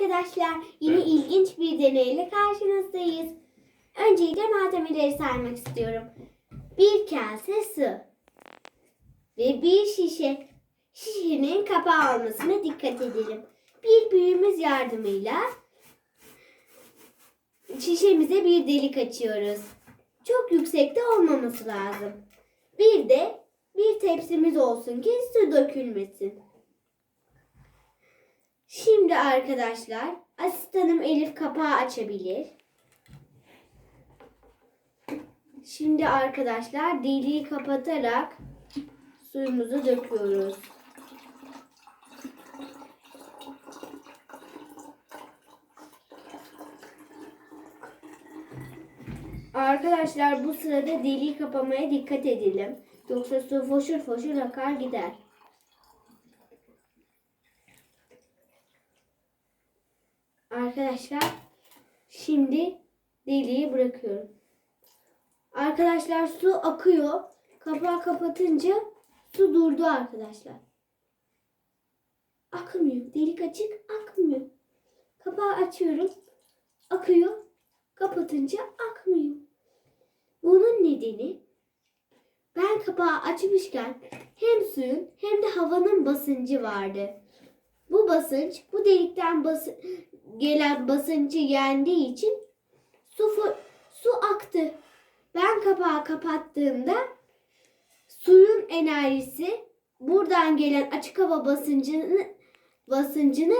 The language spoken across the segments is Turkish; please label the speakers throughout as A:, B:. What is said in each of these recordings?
A: arkadaşlar. Yine ilginç bir deneyle karşınızdayız. Öncelikle malzemeleri saymak istiyorum. Bir kase su ve bir şişe. Şişenin kapağı olmasına dikkat edelim. Bir büyüğümüz yardımıyla şişemize bir delik açıyoruz. Çok yüksekte olmaması lazım. Bir de bir tepsimiz olsun ki su dökülmesin. Şimdi arkadaşlar asistanım Elif kapağı açabilir. Şimdi arkadaşlar deliği kapatarak suyumuzu döküyoruz. Arkadaşlar bu sırada deliği kapamaya dikkat edelim. Yoksa su foşur foşur akar gider. Arkadaşlar şimdi deliği bırakıyorum. Arkadaşlar su akıyor. Kapağı kapatınca su durdu arkadaşlar. Akmıyor. Delik açık akmıyor. Kapağı açıyorum. Akıyor. Kapatınca akmıyor. Bunun nedeni ben kapağı açmışken hem suyun hem de havanın basıncı vardı. Bu basınç bu delikten bası, gelen basıncı yendiği için su su aktı. Ben kapağı kapattığımda suyun enerjisi buradan gelen açık hava basıncını basıncını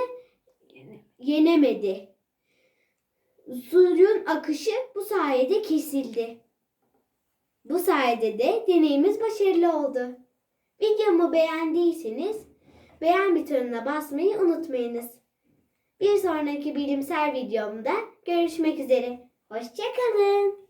A: yenemedi. Suyun akışı bu sayede kesildi. Bu sayede de deneyimiz başarılı oldu. Videomu beğendiyseniz beğen butonuna basmayı unutmayınız. Bir sonraki bilimsel videomda görüşmek üzere. Hoşçakalın.